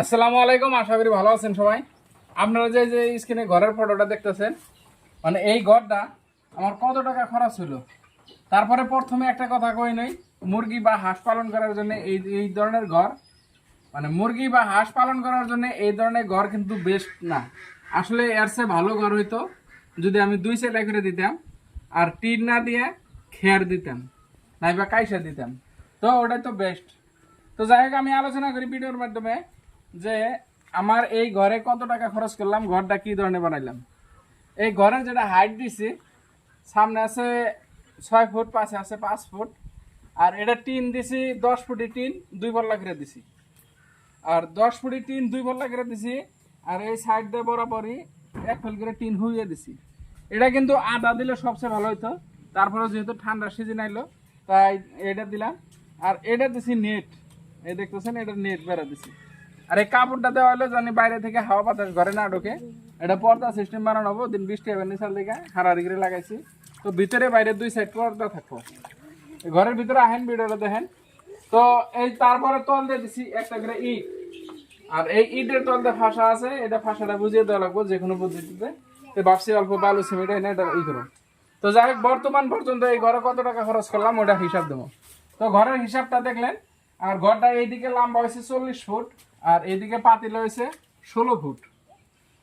আসসালামু আলাইকুম, আশা করি ভালো আছেন সবাই। আপনারা যে যে স্ক্রিনে ঘরের ফটোটা দেখতেছেন মানে এই ঘরটা আমার কত টাকা খরচ হলো? তারপরে প্রথমে একটা কথা কই নই, মুরগি বা হাঁস পালন করার জন্য এই এই ধরনের ঘর মানে মুরগি বা হাঁস পালন করার জন্য এই ধরনের ঘর কিন্তু বেস্ট না। আসলে এর চেয়ে ভালো ঘর হইতো যদি আমি দুই সেলাই করে দিতাম, আর টিন না দিয়ে খেয়ার দিতাম, নাইবা কাইসা দিতাম। তো ওটাই তো বেস্ট তো যাই হোক, আমি আলোচনা করি ভিডিওর মাধ্যমে। যে আমার এই ঘরে কত টাকা খরচ করলাম, ঘরটা কি ধরনের বানাইলাম? এই ঘরের যেটা হাইট দিছি, সামনে আছে ছয় ফুট, পাশে আছে পাঁচ ফুট, আর এটা টিন দিছি, দশ ফুটি টিন, দুই বল্লা করে দিছি। আর দশ ফুটি টিন, দুই বল্লা করে দিছি, আর এই সাইড দিয়ে বরাবরই এক ফেল করে টিন হুইয়ে দিছি। এটা কিন্তু আদা দিলে সবচেয়ে ভালো হইতো, তারপরে যেহেতু ঠান্ডা সিজন আইলো, তাই এটা দিলাম। আর এটা দিছি নেট এই দেখতেছেন, এটা নেট বেড়া দিছি। আর এই কাপড়টা দেওয়া হলো জানি বাইরে থেকে হাওয়া বাতাস ঘরে না ঢোকে। এটা পর্দা সিস্টেম বানানো হব, দিন বৃষ্টি হবে নিচাল দিকে হারারি করে লাগাইছি। তো ভিতরে বাইরে দুই সাইড পর্দা থাকব। ঘরের ভিতরে আহেন ভিডিওটা দেখেন। তো এই তারপরে তল দিয়ে দিছি একটা করে ইট। আর এই ইটের তলতে ফাঁসা আছে, এটা ফাঁসাটা বুঝিয়ে দেওয়া লাগবে যে কোনো পদ্ধতিতে। তো ভাবছি অল্প বালু সিমেন্ট এনে এটা ই করো তো যাই হোক, বর্তমান পর্যন্ত এই ঘরে কত টাকা খরচ করলাম, ওটা হিসাব দেবো। তো ঘরের হিসাবটা দেখলেন, আর ঘরটা এইদিকে লম্বা হয়েছে চল্লিশ ফুট। আর এইদিকে পাতিল হয়েছে ষোলো ফুট।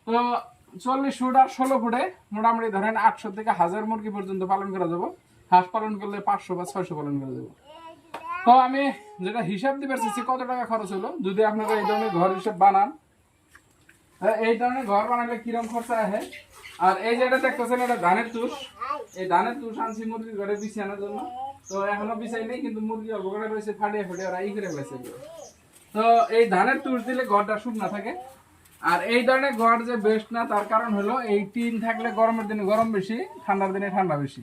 তো চল্লিশ ফুট আর ষোলো ফুটে মোটামুটি ধরেন আটশো থেকে হাজার মুরগি পর্যন্ত পালন করা যাব। হাঁস পালন করলে পাঁচশো বা ছয়শো পালন করা যাব। তো আমি যেটা হিসাব দিতে পারছি কত টাকা খরচ হলো? যদি আপনারা এই ধরনের ঘর হিসাব বানান এই ধরনের ঘর বানালে কিরম খরচা আসে? আর এই যে যেটা দেখতেছেন, এটা ধানের তুষ। এই ধানের তুষ আনছি মুরগির ঘরে বিছানোর জন্য। তো এখনও বিছাই নেই, কিন্তু মুরগি করে রয়েছে ফাটিয়ে ফাটিয়ে ওরা ই করে ফেলেছে। তো এই ধানের তুষ দিলে ঘরটা শুকনা থাকে। আর এই ধরনের ঘর যে বেস্ট না, তার কারণ হলো এই টিন থাকলে গরমের দিনে গরম বেশি, ঠান্ডার দিনে ঠান্ডা বেশি।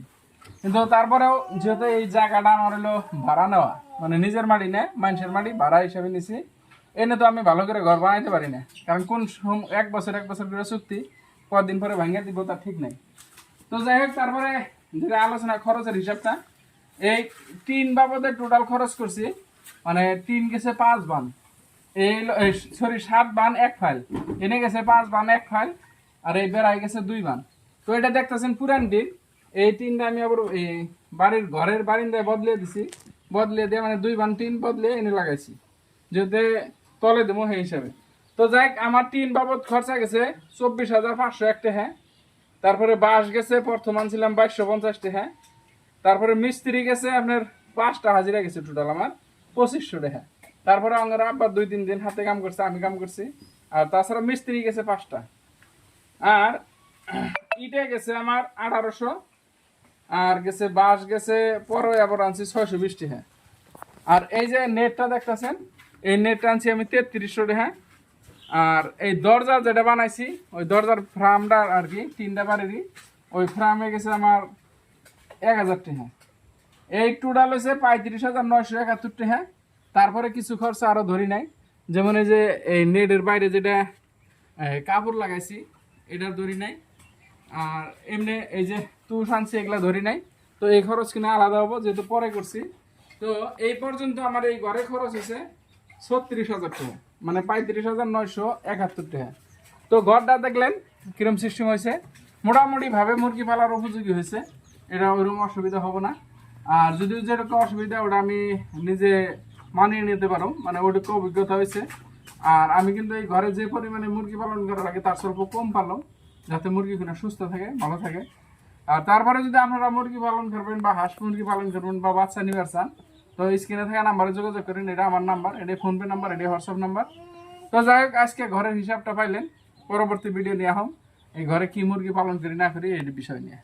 কিন্তু তারপরেও যেহেতু এই জায়গাটা আমার হলো ভাড়া নেওয়া মানে নিজের মাটি না, মানুষের মাটি, ভাড়া হিসাবে নিছি, এনে তো আমি ভালো করে ঘর বানাইতে পারি না। কারণ কোন এক বছর এক বছর করে চুক্তি, কদিন পরে ভাঙিয়ে দিব, তার ঠিক নাই। তো যাই হোক, তারপরে যেটা আলোচনা খরচের হিসাবটা, এই টিন বাবদে টোটাল খরচ করছি মানে টিন গেছে পাঁচ বান। এই সরি, সাত বান, এক ফাইল। এনে গেছে পাঁচ বান, এক ফাইল, আর এই বেড়াই গেছে দুই বান। তো এটা দেখতেছেন পুরান টিন এই টিনটা আমি আবার এই বাড়ির ঘরের বারিন্দায় বদলে দিছি। বদলে দিয়ে মানে দুই বান টিন বদলে এনে লাগাইছি। যাতে তলে দেবো সেই হিসাবে। তো যাই আমার টিন বাবদ খরচা গেছে চব্বিশ হাজার পাঁচশো একটা হ্যাঁ তারপরে বাঁশ গেছে, প্রথম আনছিলাম বাইশশো পঞ্চাশটা হ্যাঁ তারপরে মিস্ত্রি গেছে আপনার পাঁচটা হাজিরা গেছে টোটাল আমার, পঁচিশশো টাকা তারপরে আমার আব্বা দুই, তিন দিন হাতে কাম করছে, আমি কাম করছি। আর তাছাড়া মিস্ত্রি গেছে পাঁচটা। আর ইটে গেছে আমার আঠারোশো, আর গেছে বাঁশ গেছে পরে আবার আনছি ছয়শো বিশ হ্যাঁ আর এই যে নেটটা দেখতেছেন, এই নেটটা আনছি আমি তেত্রিশশো হ্যাঁ আর এই দরজা যেটা বানাইছি, ওই দরজার ফ্রামটা আর কি, তিনটা বাড়িরই, ওই ফ্রামে গেছে আমার এক হাজার টাকা এই টোটাল হয়েছে পঁয়ত্রিশ হাজার নয়শো একাত্তর টাকা তারপরে কিছু খরচ আরও ধরি নাই। যেমন এই যে, এই নেটের বাইরে যেটা কাপড় লাগাইছি এটা ধরি নাই। আর এমনি এই যে তুষ আনছি, এগুলা ধরি নাই। তো এই খরচ কিনা আলাদা হব, যেহেতু পরে করছি। তো এই পর্যন্ত আমার এই ঘরে খরচ হয়েছে ছত্রিশ হাজার টাকা মানে পঁয়ত্রিশ হাজার নয়শো একাত্তর টাকা। তো ঘরটা দেখলেন কিরম সিস্টেম হয়েছে। মোটামুটি ভাবে মুরগি পালার উপযোগী হয়েছে। এটা ওইরকম অসুবিধা হবে না। আর যদিও যেরকম অসুবিধা, ওটা আমি নিজে মানিয়ে নিতে পারো। মানে ওটুকু অভিজ্ঞতা হয়েছে। আর আমি কিন্তু এই ঘরে যে পরিমাণে মুরগি পালন করা লাগে তার স্বল্প কম পারলাম যাতে মুরগিগুলো সুস্থ থাকে, ভালো থাকে। আর তারপরে যদি আপনারা মুরগি পালন করবেন বা হাঁস মুরগি পালন করবেন বা বাচ্চা নিবার চান তো স্ক্রিনে থাকা নাম্বারে যোগাযোগ করেন। এটা আমার নাম্বার, এটা ফোনপে নাম্বার, এটা হোয়াটসঅ্যাপ নাম্বার। তো যাই হোক, আজকে ঘরের হিসাবটা পাইলেন। পরবর্তী ভিডিও নিয়ে হম এই ঘরে কি মুরগি পালন করি না করি, এই বিষয় নিয়ে।